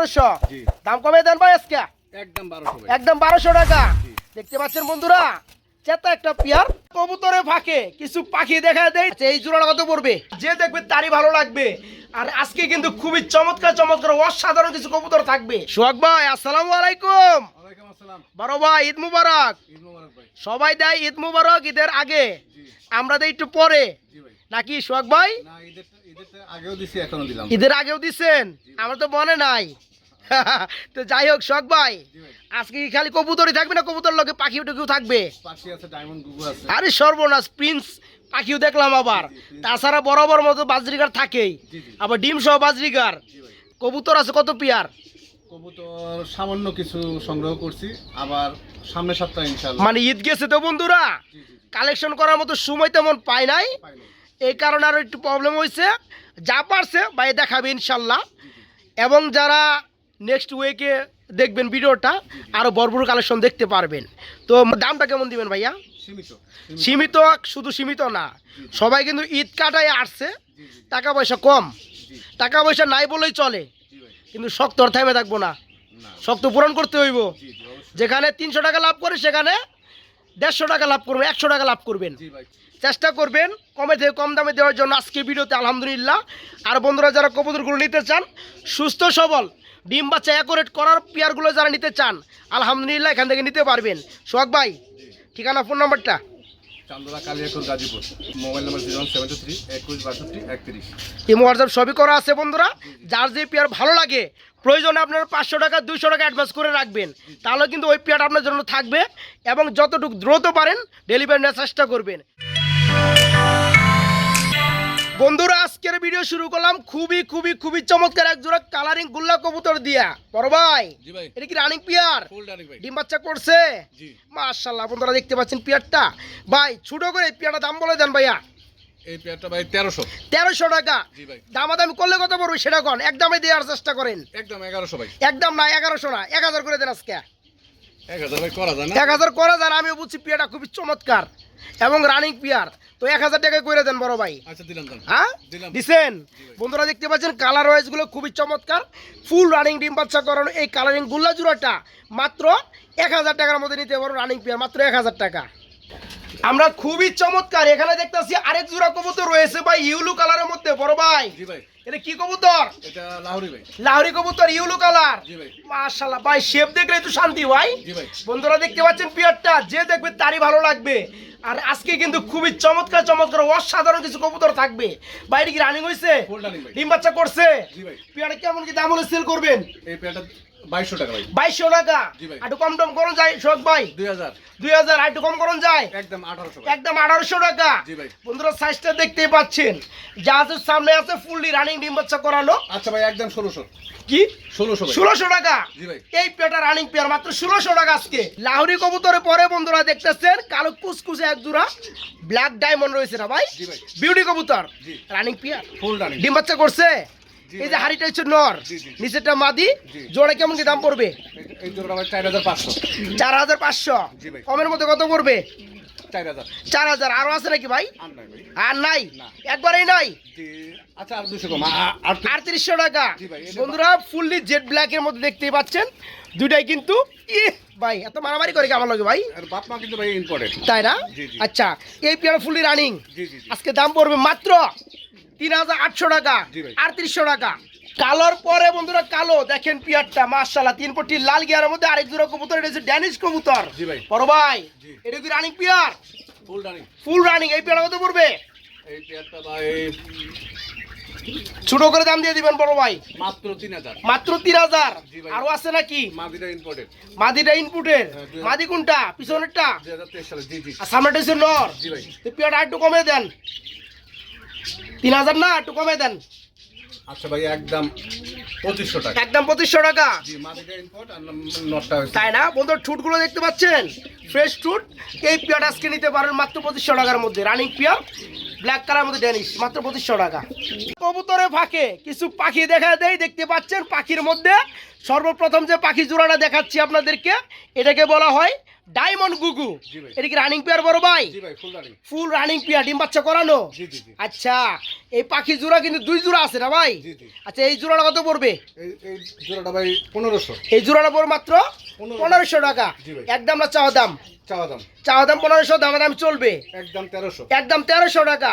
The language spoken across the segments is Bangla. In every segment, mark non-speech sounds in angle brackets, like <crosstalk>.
পনেরোশো দাম কমে দেন ভাই আজকে। একদম বারোশো একদম বারোশো টাকা। দেখতে পাচ্ছেন বন্ধুরা চেতা একটা পিয়ার। কবুতরে ফাঁকে কিছু পাখি দেখা দেয় এই জোড়াটা কত পড়বে? যে দেখবে তারই ভালো লাগবে। আর আজকে কিন্তু খুবই চমৎকার চমৎকার অসাধারণ কিছু কবুতর থাকবে। সোহাগ ভাই আসসালামু আলাইকুম। বারো ভাই ঈদ মুবারক। সবাই দেয় ঈদ মুবারক ঈদের আগে। আমরা দেই একটু পরে। নাকি সোহাগ ভাই? ঈদের ঈদের আগেও দিছি এখনও দিলাম। ঈদের আগেও দিছেন? আমার তো মনে নাই। <laughs> তো যাই হোক শখ ভাই। আজকে কি খালি কবুতরই থাকবে না কবুতর লোকে? পাখি টুকিও থাকবে? আরে সর্বনাশ প্রিন্স পাখিও দেখলাম আবার। তাছাড়া বরাবর মতো বাজরিগার থাকেই। আবার ডিম সহ বাজরিগার। কবুতর আছে কত পিয়ার? কবুতর সামান্য কিছু সংগ্রহ করছি আবার সামনের সপ্তাহে ইনশাআল্লাহ। মানে ঈদ গেছে তো বন্ধুরা? কালেকশন করার মতো সময় তেমন পাই নাই। এই কারণে আরও একটু প্রবলেম হয়েছে যা পারছে ভাই দেখাবে ইনশাল্লাহ এবং যারা নেক্সট উইকে দেখবেন ভিডিওটা আরও বড় বড় কালেকশন দেখতে পারবেন। তো দামটা কেমন দিবেন ভাইয়া? সীমিত সীমিত। শুধু সীমিত না। সবাই কিন্তু ঈদ কাটায় আসছে টাকা পয়সা কম। টাকা পয়সা নাই বলেই চলে। কিন্তু শক্ত আর থামে থাকব না। শক্ত পূরণ করতে হইব। যেখানে তিনশো টাকা লাভ করে সেখানে দেড়শো টাকা লাভ করবেন একশো টাকা লাভ করবেন। চেষ্টা করবেন কমে থেকে কম দামে দেওয়ার জন্য। আজকে ভিডিওতে আলহামদুলিল্লাহ। আর বন্ধুরা যারা কবুতরগুলো নিতে চান সুস্থ সবল ডিম বাচ্চা অ্যাকোরেট করার পেয়ারগুলো যারা নিতে চান আলহামদুলিল্লাহ এখান থেকে নিতে পারবেন। সোহাগ ভাই ঠিকানা ফোন নাম্বারটা Kaliakair Gazipur mobile number zero seven three একুশ বাষট্টি একত্রিশ। ইমো হোয়াটসঅ্যাপ সবই করা আছে বন্ধুরা। যার যে পেয়ার ভালো লাগে প্রয়োজনে আপনার পাঁচশো টাকা দুইশো টাকা অ্যাডভান্স করে রাখবেন। তাহলে কিন্তু ওই পেয়ারটা আপনার জন্য থাকবে এবং যতটুকু দ্রুত পারেন ডেলিভারি নেওয়ার চেষ্টা করবেন। বন্ধুরা আজকের ভিডিও শুরু করলাম খুবই খুবই খুবই চমৎকার এক জোড়া কালারিং গুল্লা কবুতর দিয়া। বড় ভাই এটা কি রানিং পিয়ার ডিম বাচ্চা করছে? মাশাল্লাহ বন্ধুরা দেখতে পাচ্ছেন পিয়ারটা। ভাই ছোট করে পেয়ারটা দাম বলে দেন ভাইয়া। এই পেয়ারটা ভাই তেরোশো। তেরোশো টাকা। জি ভাই। দামাদামি করলে কত পড়বে সেটা কোন? একদমে দেওয়ার চেষ্টা করেন। একদম এগারোশো ভাই। একদম না এগারোশো না এক হাজার করে দেন আজকে। এক হাজার করা যায় না? এক হাজার করে দেন আমি বুঝছি পিয়াটা খুবই চমৎকার এবং রানিং পিয়ার। তো এক হাজার টাকায় করে দেন বড় ভাই। আচ্ছা হ্যাঁ? দিচ্ছেন বন্ধুরা দেখতে পাচ্ছেন কালার ওয়াইজগুলো খুবই চমৎকার। ফুল রানিং ডিম বাচ্চা করানো এই কালারিং গুল্লা জুড়াটা মাত্র এক হাজার টাকার মধ্যে নিতে পারো রানিং পিয়ার মাত্র এক হাজার টাকা। আমরা খুবই চমৎকার এখানে দেখতেছি আরেক জোড়া কবুতর রয়েছে ভাই ইউলু কালারের মধ্যে বড় ভাই। জি ভাই। এটা কি কবুতর? এটা লাহোরি ভাই। লাহরি কবুতর ইউলু কালার। জি ভাই। মাশাল্লাহ ভাই শেপ দেখলে একটু শান্তি ভাই। জি ভাই। বন্ধুরা দেখতে পাচ্ছেন পিয়ারটা যে দেখবে তারই ভালো লাগবে। আর আজকে কিন্তু খুবই চমৎকার চমৎকার অসাধারণ কিছু কবুতর থাকবে। বাইরে কি রানিং হয়েছে ডিম বাচ্চা করছে? জি ভাই। পিয়ারটা কেমন কি দাম হলে সেল করবেন? এই পেয়ারটা বাইশশো টাকা ভাই। বাইশশো টাকা? একটু কম টম করুন যায় শোক ভাই। দুই হাজার। দুই হাজার একটু কম করুন যায়। একদম আঠারোশো একদম আঠারোশো টাকা। বন্ধুরা সাইজটা দেখতেই পাচ্ছেন। জাহাজের সামনে আছে ফুললি রানিং ডিম বাচ্চা করানো আচ্ছা ভাই একদম ষোলোশো। কি? ষোলোশো ষোলোশো টাকা? এই পেটা রানিং পেয়ার মাত্র ষোলোশো টাকা আজকে। লাহরি কবুতরে পরে বন্ধুরা দেখতেছেন কালো কুচকুচে এক জোড়া ব্ল্যাক ডায়মন্ড রয়েছে না ভাই? বিউটি কবুতর। Running pair. ফুল ডিম বাচ্চা করছে? এই যে হাড়িটা হচ্ছে নর। নিচেরটা মাদি। জোড়া কেমন কি দাম পড়বে? চার হাজার পাঁচশো। কমের মধ্যে কত পড়বে? চার হাজার। আরও আছে নাকি ভাই? আর নাই একবারেই নাই? আচ্ছা আটত্রিশশো টাকা। বন্ধুরা ফুললি জেড ব্ল্যাক এর মধ্যে দেখতেই পাচ্ছেন। দুইটাই কিন্তু ভাই এত মারামারি করে কি আমার লাগে ভাই? বাপ মা কিন্তু ভাই ইম্পর্টেন্ট তাই না। আচ্ছা এই পেয়ারা ফুললি রানিং আজকে দাম পড়বে মাত্র তিন হাজার আটশো টাকা। আটত্রিশশো টাকা। কালোর পরে বন্ধুরা কালো দেখেন পিয়ারটা মার্শাল্লাহ তিন পটি লাল গিয়ারের মধ্যে আরেক জোড়া কবুতর এটা হচ্ছে ড্যানিশ কবুতর। জি ভাই। বড় ভাই এটা কি রানিং পিয়ার ফুল ডানিং ফুল রানিং এই পেয়ারা কত পড়বে? এই পেয়ারটা ভাই ছোট করে দাম দিয়ে দিবেন বড় ভাই। মাত্র তিন হাজার। মাত্র তিন হাজার। আরও আছে নাকি? মাদিটা ইনপুটের হাজার। মাদি কোনটা? পিছনেরটা? আর সামনেটা হচ্ছে নর। জি ভাই। তো পেয়ারটা একটু কমে দেন। তিন হাজার না একটু কমে দেন। আচ্ছা ভাই একদম পঁচিশশো টাকা। একদম পঁচিশশো টাকা। তাই না? বন্ধুর ঠুটগুলো দেখতে পাচ্ছেন? ফ্রেশ ঠুট। এই পেয়ার আজকে নিতে পারেন মাত্র পঁচিশশো টাকার মধ্যে। রানিং পেয়ার ব্ল্যাক কালার মধ্যে ড্যানিশ মাত্র পঁচিশশো টাকা। কবুতরে ফাঁকে কিছু পাখি দেখা দেয় দেখতে পাচ্ছেন পাখির মধ্যে। সর্বপ্রথম যে পাখি জোড়াটা দেখাচ্ছি আপনাদেরকে এটাকে বলা হয় ডায়মন্ড গুগু এটা কি রানিং পেয়ার বড় ভাই? ফুল রানিং পেয়ার ডিম বাচ্চা করানো? আচ্ছা এই পাখি জোড়া কিন্তু দুই জোড়া আছে না ভাই? আচ্ছা এই জোড়াটা কত পড়বে? এই জোড়াটা ভাই পনেরোশো। এই জোড়াটা পড়বে মাত্র পনেরোশো। টাকা। একদম না চাওয়া দাম? চাওয়া দাম। পনেরোশো দাম দাম চলবে। একদম তেরোশো। একদম তেরোশো টাকা।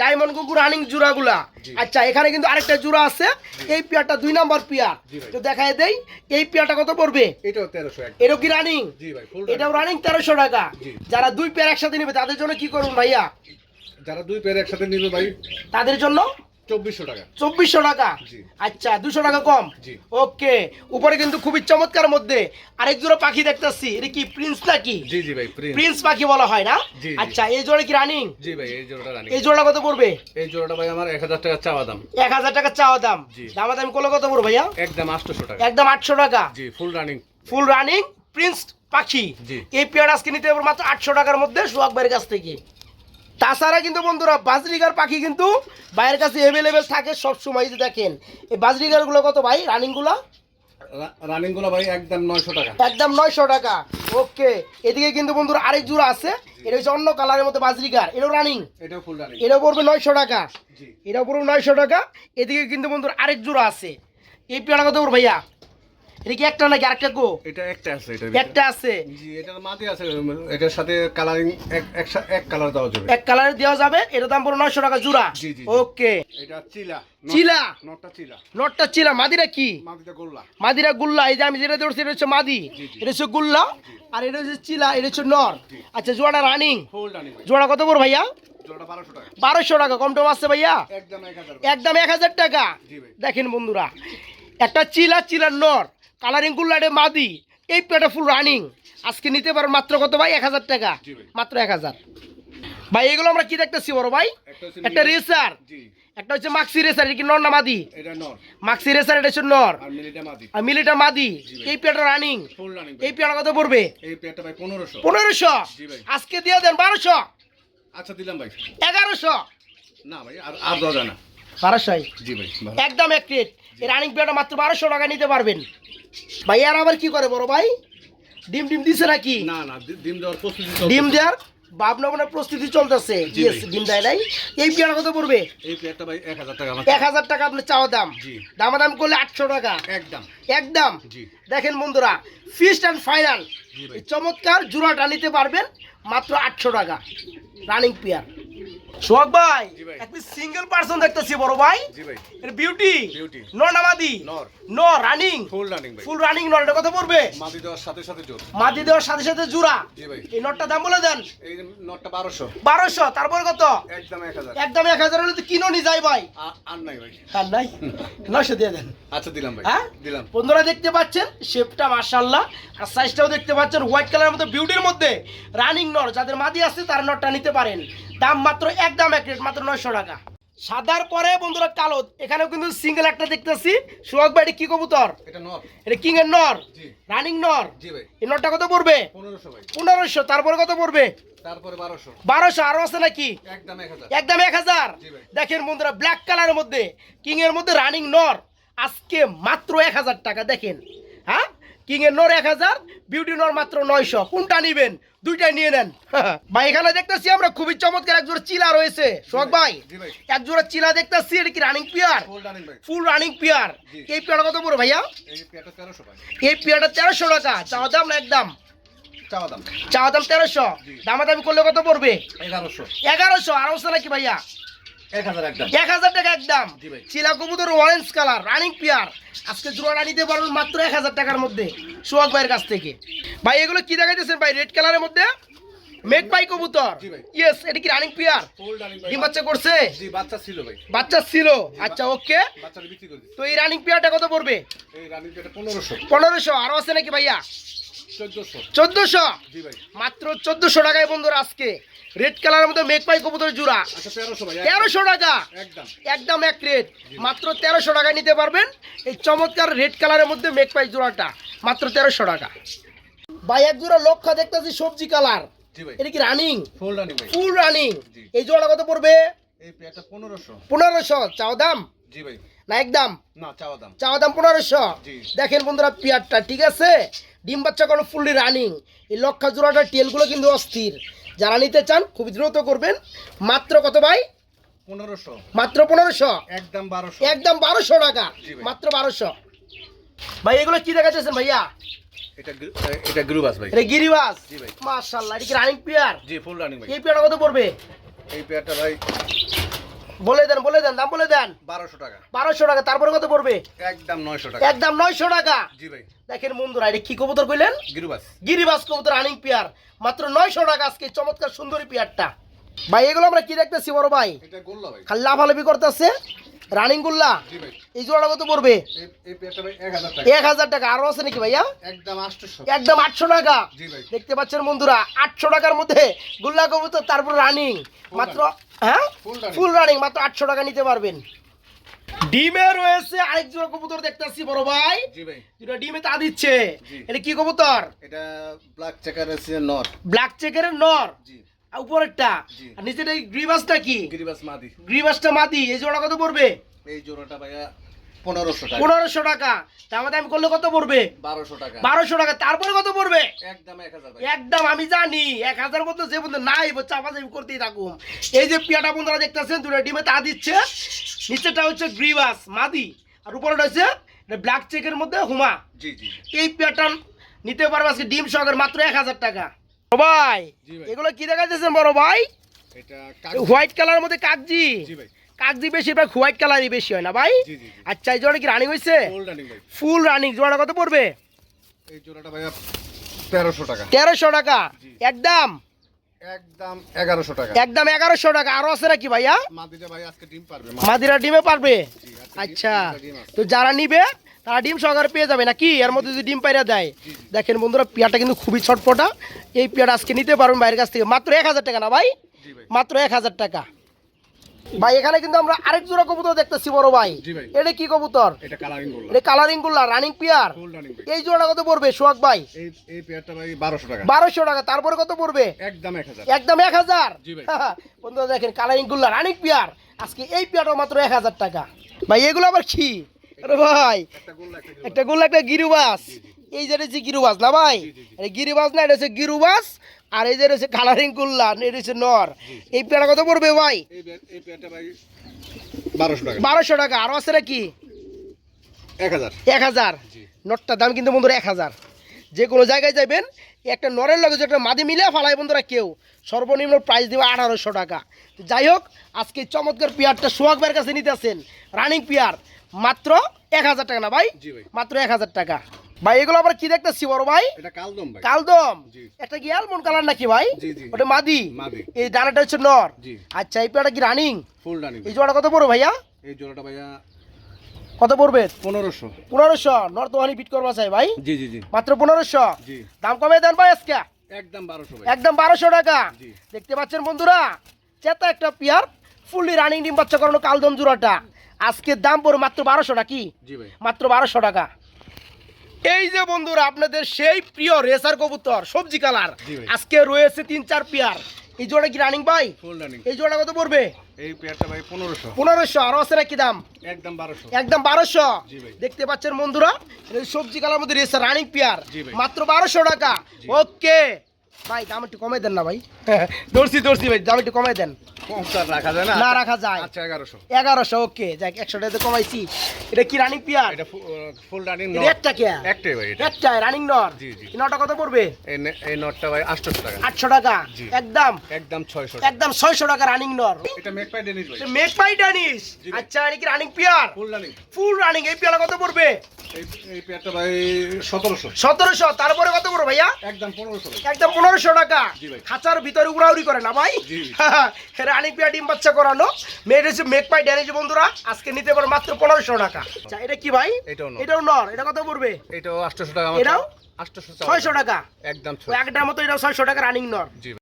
ডায়মন্ড কুকুর রানিং জোড়াগুলা। আচ্ছা এখানে কিন্তু আরেকটা জোড়া আছে। এই পেয়ারটা দুই নম্বর পেয়ার। তো দেখাই দেই এই পেয়ারটা কত পড়বে? এটাও তেরোশো এটাও কি রানিং এটাও রানিং তেরোশো টাকা। যারা দুই পেয়ার একসাথে নেবে তাদের জন্য কি করুন ভাইয়া? যারা দুই পেয়ার একসাথে নিবে ভাই। তাদের জন্য? চব্বিশশো টাকা। চব্বিশশো টাকা? আচ্ছা দুশো টাকা কম? ওকে উপরে কিন্তু খুবই চমৎকার মধ্যে আরেক জোড়া পাখি দেখতেছি এটা কি প্রিন্স নাকি? জি জি ভাই প্রিন্স। প্রিন্স পাখি বলা হয় না? জি, জি। আচ্ছা এই জোড়া কি রানিং? জি ভাই এই জোড়াটা রানিং। এই জোড়া কত পড়বে? এই জোড়াটা ভাই আমার এক হাজার টাকা চাওয়া দাম। এক হাজার টাকা চাওয়া দাম। জি। দাম করলে কত পড়বে ভাইয়া? একদম আটশোশো টাকা। একদম আটশো টাকা। জি full running full running prince পাখি। এই পেয়ার আজকে নিতে মাত্র আটশো টাকার মধ্যে সোহাগ ভাইয়ের কাছ থেকে। তাছাড়া কিন্তু বন্ধুরা বাজরিগার পাখি কিন্তু ভাইয়ের কাছে অ্যাভেলেবেল থাকে সব সময় যে দেখেন। এই বাজরিগারগুলো কত ভাই? রানিংগুলো ভাই একদম নয়শো টাকা। একদম নয়শো টাকা। ওকে এদিকে কিন্তু বন্ধুরা আরেক জোড়া আছে। এটা হচ্ছে অন্য কালারের মধ্যে বাজরিগার। এটাও রানিং এটাও ফুল রানিং এটা পড়বে নয়শো টাকা। জি। এটা পড়বে নয়শো টাকা। এদিকে কিন্তু বন্ধুরা আরেক জোড়া আছে। এই পেয়ারা কত ভাইয়া? এটা কি একটা নাকি আরেকটা গো? এটা একটা আছে এটা একটা আছে। জি এটার মাটি আছে এটার সাথে কালারিং এক এক- কালার দেওয়া যাবে। এক কালারের দেওয়া যাবে এটা দাম পড়বে নয়শো টাকা জোড়া। জি, জি, জি। ওকে এটা চিলা। চিলা? নটটা চিলা। নটটা চিলা মাদিরা কি? মাটিতে গোল্লা। মাদিরা গুল্লা এই যে আমি যেটা ধরছি এটা হচ্ছে মাদি। এটা হচ্ছে গুল্লা আর এটা হচ্ছে চিলা এটা হচ্ছে নর। আচ্ছা জোড়াটা রানিং জোড়া কত পড়বে ভাইয়া? বারোশো টাকা। কম টম আসছে ভাইয়া? একদম এক হাজার। টাকা। দেখেন বন্ধুরা একটা চিলা চিলার নর। কালারিং গুল্লাটে মাদি। এই পেটা ফুল রানিং আজকে নিতে পারেন মাত্র কত ভাই? এক হাজার টাকা। মাত্র এক হাজার। ভাই এগুলো আমরা কি দেখতেছি বড় ভাই? একটা রেসার। একটা হচ্ছে মাক্সি রেসার এটা কি নর না মাদি? মাক্সি রেসার এটা হচ্ছে নর। আর মিলিটা মাদি। এই পেটা রানিং এই পেয়ারা কত পড়বে? পেয়ারটা পনেরোশো। আজকে দিয়ে দেন বারোশো। আচ্ছা দিলাম ভাই। এগারোশো। না ভাই আর আর দেওয়া যায় না। বারোশোই? জি ভাই একদম এক রানিং পেয়ারটা মাত্র বারোশো টাকা নিতে পারবেন। ভাই আর আবার কি করে বড় ভাই? ডিম ডিম দিছে নাকি? না না ডিম দেওয়ার প্রস্তুতি ডিম দেওয়ার ভাবনা মানে প্রস্তুতি চলতেছে। ইয়েস ডিম দেয় নাই। এই পেয়ারা কত পড়বে? এই পেয়ারটা ভাই এক হাজার টাকা আমার। এক হাজার টাকা আপনার চাওয়া দাম। জি। দামাদাম করলে আটশো টাকা। একদম। একদম? দেখেন বন্ধুরা ফিস্ট অ্যান্ড ফাইনাল চমৎকার জোড়াটা নিতে পারবেন মাত্র আটশো টাকা। রানিং পেয়ার সোহাগ ভাই একটি সিঙ্গেল পার্সন দেখতেছি বড় ভাই। এর বিউটি। নর নামাদি নর। রানিং ফুল রানিং ভাই। ফুল রানিং নর এটা কত পড়বে মাটি দেওয়ার সাথে সাথে মাদি দেওয়ার সাথে সাথে জোড়া। এই নটটা দাম বলে দেন। এই নটটা বারোশো। বারোশো তারপর কত? একদম এক হাজার। একদম এক হাজার হলে তো কিনো নি যাই ভাই। আর নাই ভাই। আর নাই? নশো দিয়ে দেন। আচ্ছা দিলাম ভাই। হ্যাঁ? দিলাম। বন্ধুরা দেখতে পাচ্ছেন শেপটা মার্শাল্লাহ আর সাইজটাও দেখতে পাচ্ছেন হোয়াইট কালারের মধ্যে বিউটির মধ্যে রানিং নর। যাদের মাদি আছে তারা নটটা নিতে পারেন। দাম মাত্র একদম এক রেট মাত্র নয়শো টাকা। সাদার পরে বন্ধুরা কালো। এখানেও কিন্তু সিঙ্গেল একটা দেখতেছি। সোহাগ ভাই কি কবুতর? এটা নর। এটা কিং এর নর? রানিং নর? এই নটটা কত পড়বে? পনেরোশো তারপরে কত পড়বে? বারোশো। আরও আছে নাকি? একদম এক হাজার। দেখেন বন্ধুরা ব্ল্যাক কালারের মধ্যে কিং এর মধ্যে রানিং নর। আজকে মাত্র এক হাজার টাকা দেখেন। কিং এর নর এক হাজার বিউটি নর মাত্র নয়শো। কোনটা নিবেন? দুইটাই নিয়ে নেন। <laughs> ভাই এখানে দেখতেছি আমরা খুবই চমৎকার এক জোড়া চিলা রয়েছে। সোহাগ ভাই এক জোড়া চিলা দেখতেছি এটা কি রানিং পিয়ার ফুল রানিং পিয়ার এই পিয়ারটা কত পড়ে ভাইয়া? এই পেয়ারটা তেরোশো টাকা। চাওয়া দাম না একদম? চাওয়া দাম। চাওয়া দাম তেরোশো। দামাদামি করলে কত পড়বে? এগারোশো। এগারোশো। আরও নাকি ভাইয়া? এক হাজার একদম। টাকা একদম। চিলা কবুতর অরেঞ্জ কালার রানিং পিয়ার আজকে জোড়াটা নিতে পারবেন মাত্র এক হাজার টাকার মধ্যে সোহাগ ভাইয়ের কাছ থেকে। ভাই এগুলো কি দেখাইতেছেন ভাই? রেড কালারের মধ্যে? পাই কবুতর। ইয়েস এটা কি রানিং ডিম বাচ্চা করছে? জি বাচ্চা ছিল ভাই। বাচ্চা ছিল। আচ্ছা ওকে। তো এই রানিং পিয়ারটা কত পড়বে? এই রানিং পনেরোশো। আরও আছে নাকি ভাইয়া? চোদ্দোশো। মাত্র চোদ্দশো টাকায় বন্ধুরা আজকে। রেড কালারের মধ্যে মেঘপাই কবুতর জোড়া। আচ্ছা তেরোশো টাকা। একদম। একদম এক রেট মাত্র তেরোশো টাকায় নিতে পারবেন। এই চমৎকার রেড কালারের মধ্যে মেক পাই জোড়াটা। মাত্র তেরোশো টাকা। ভাই এক জোড়া লক্ষ্য দেখতেছি সবজি কালার। জি ভাই। এটা কি running full running full running এই জোড়া কত পড়বে? পনেরোশো। পনেরোশো। চাও দাম? জি ভাই। না একদম? না চাওয়া দাম। চাওয়া দাম পনেরোশো। দেখেন বন্ধুরা পিয়ারটা ঠিক আছে? ডিম বাচ্চা করানো ফুললি রানিং এই লক্ষা জোড়াটার টেলগুলো কিন্তু অস্থির। যারা নিতে চান খুব দ্রুত করবেন। মাত্র কত ভাই? পনেরোশো। মাত্র পনেরোশো? একদম বারোশো। একদম বারোশো টাকা। মাত্র বারোশো। ভাই এগুলো কি দেখাচ্ছেন ভাইয়া? এটা এটা গ্রুবাস ভাই। এটা গিরিবাস? জি ভাই। মাশাল্লাহ এটা কি রানিং পেয়ার জি ফুল রানিং ভাই। এই পেয়ারটা কত পড়বে? এই পেয়ারটা ভাই বলে দেন বলে দেন দাম বলে দেন। বারোশো টাকা। বারোশো টাকা তারপরে কত পড়বে? একদম নয়শো টাকা। একদম নয়শো টাকা। জি ভাই। দেখেন বন্ধুরা এটা কি কবুতর কইলেন? গিরিবাস। গিরিবাস কবুতর রানিং পেয়ার। মাত্র নয়শো টাকা আজকে চমৎকার সুন্দরী পেয়ারটা। ভাই এগুলো আমরা কি দেখতেছি বড় ভাই। খালি লাফালাফি করতেছে। রানিং গুল্লা এই জোড়াটা কত পড়বে? এক হাজার টাকা। আরও আছে নাকি ভাইয়া? একদম আটশো টাকা। দেখতে পাচ্ছেন বন্ধুরা আটশো টাকার মধ্যে গুল্লা কবুতর তারপর রানিং মাত্র হ্যাঁ? ফুল রানিং মাত্র আটশো টাকা নিতে পারবেন। ডিমে রয়েছে আরেক জোড়া কবুতর দেখতেছি বড় ভাই। দুটো ডিমে তা দিচ্ছে। এটা কি কবুতর? এটা ব্ল্যাক চেকার আছে নর। ব্ল্যাক চেকের নর। উপরেরটা। আর নিচের এই গ্রিবাসটা কি? গিরিবাস মাদি। গ্রিবাসটা মাদি। এই জোড়া কত পড়বে? এই জোড়াটা ভাইয়া পনেরোশো টাকা। পনেরোশো টাকা। তার মধ্যে আমি করলে কত পড়বে? বারোশো টাকা। বারোশো টাকা। তারপরে কত পড়বে? একদম এক হাজার একদম আমি জানি। এক হাজার মধ্যে যে বন্ধু নাই চাপা চাপি করতেই থাকুন এই যে পিয়াটা বন্ধুরা দেখতেছেন দুটো ডিমে তা দিচ্ছে। নিচেটা হচ্ছে গ্রিবাস মাদি। আর উপরেটা হচ্ছে ব্ল্যাক চেকের মধ্যে হুমা। জি জি। এই প্যাটার্ন নিতে পারবে আজকে ডিম সহকারে মাত্র এক হাজার টাকা। ভাই এগুলো কি দেখাইতেছেন বড় ভাই? হোয়াইট কালারের মধ্যে কাগজি? জি ভাই। কাগজি বেশিরভাগ হোয়াইট কালারই বেশি হয় না ভাই? আচ্ছা এই জোড়া কি রানিং হয়েছে ফুল রানিং জোড়া কত পড়বে? এই জোড়াটা ভাইয়া তেরোশো টাকা। তেরোশো টাকা। একদম? একদম এগারোশো টাকা। একদম এগারোশো টাকা। আরও আছে নাকি ভাইয়া? মাদিরা ডিমে পারবে আচ্ছা। তো যারা নিবে তারা ডিম সহকারে পেয়ে যাবে নাকি? এর মধ্যে যদি ডিম পাইরা দেয়। দেখেন বন্ধুরা পিয়াটা কিন্তু খুবই ছটপটা। এই পিয়াটা আজকে নিতে পারবেন বাইরের কাছ থেকে। মাত্র এক হাজার টাকা না ভাই? মাত্র এক হাজার টাকা। ভাই এখানে কিন্তু আমরা আরেক জোড়া কবুতর দেখতেছি বড় ভাই। এটা কি কবুতর? এটা কালারিংগুলা রানিং পিয়ার। এই জোড়া কত পড়বে সোহাগ ভাই? বারোশো টাকা। তারপরে কত পড়বে? একদম এক হাজার। জি ভাই। বন্ধুরা দেখেন কালারিংগুলা রানিং পিয়ার। আজকে এই পিয়ারটা মাত্র এক হাজার টাকা। ভাই এগুলো আবার কি? আরে ভাই একটা গোল্লা একটা গিরুবাস। এই যে হচ্ছে গিরুবাস না ভাই? এটা গিরিবাস না এটা হচ্ছে গিরুবাস। আর এই যে হচ্ছে কালারিং গুল্লা এটা হচ্ছে নর। এই পেয়ারা কত পড়বে ভাই? বারোশো টাকা। বারোশো টাকা আরও আছে নাকি এক হাজার। নটটার দাম কিন্তু বন্ধুরা এক হাজার। যে কোনো জায়গায় যাবেন একটা নরের লগে যে একটা মাদি মিলে ফালায় বন্ধুরা কেউ। সর্বনিম্ন প্রাইস দেবে আঠারোশো টাকা। যাই হোক আজকে চমৎকার পেয়ারটা সোহাগ ভাইয়ের কাছে নিতে আসেন। Running pair. মাত্র এক হাজার টাকা না ভাই? মাত্র এক হাজার টাকা। ভাই এগুলো আবার কি দেখতেছি বড় ভাই? কালদম কালদম। একটা কি অ্যালমন্ড কালার নাকি ভাই। ওটা মাদি? এই দানাটা হচ্ছে নর। আচ্ছা এই পেয়ারটা কি রানিং ফুল রানিং এই জোড়া কত পড়বে ভাইয়া? এই জোড়াটা ভাইয়া কত পড়বে? পনেরোশো। পনেরোশো। নর তোহানি বিট করবা চাই ভাই। জি জি জি। মাত্র পনেরোশো। দাম কমে দেন ভাই আজকে। একদম বারোশো একদম বারোশো টাকা। দেখতে পাচ্ছেন বন্ধুরা চেতা একটা পিয়ার ফুললি রানিং ডিম বাচ্চা করানো কালদম জোড়াটা। আজকের দাম পড়ে মাত্র বারোশো নাকি? মাত্র বারোশো টাকা। এই যে বন্ধুরা আপনাদের সেই প্রিয় রেসার কবুতর সবজি কালার। আজকে রয়েছে তিন চার পেয়ার। এই জোড়া কি রানিং ভাই? এই জোড়া কত পড়বে? এই পেয়ারটা ভাই পনেরোশো। পনেরোশো। আরও আছে নাকি দাম? একদম বারোশো। একদম বারোশো। দেখতে পাচ্ছেন বন্ধুরা সবজি কালার মধ্যে রয়েছে রানিং পিয়ার। মাত্র বারোশো টাকা। ওকে ভাই দাম একটু কমাই দেন না ভাই। <laughs> দর্শি দর্শি ভাই দাম একটু দেন। কম তো আর রাখা যায় না? না রাখা যায়। আচ্ছা এগারোশো। এগারোশো ওকে যাক একশো টাকা কমাইছি। এটা কি রানিং পিয়ার এটা ফুল রানিং এটা কে? একটাই ভাই একটা রানিং নর জি, জি। নটা কত পড়বে? এই নটটা ভাই টাকা। আটশো টাকা। একদম। একদম ছয়শো একদম ছয়শো টাকা রানিং নর এটা ডেনিস ভাই। ডানিস। আচ্ছা এটা কি running pair full running full running এই কত পড়বে? এই এই ভাই সতেরোশো। সতেরোশো তারপরে কত পড়বে ভাইয়া? একদম পনেরোশো। একদম পনেরোশো টাকা। খাঁচার ভিতরে উড়াউড়ি করে না ভাই। <laughs> রানিং পিয়া ডিম বাচ্চা করানো মেয়ের হচ্ছে মেক পাই ড্যানিজ বন্ধুরা আজকে নিতে পারো মাত্র পনেরোশো টাকা। আচ্ছা এটা কি ভাই? এটাও নর। এটা কত পড়বে? এটাও আটশোশো টাকা এটাও? আটশোশো ছয়শো টাকা? একদম একটা একটার মতো এটাও ছয়শো টাকা রানিং নর।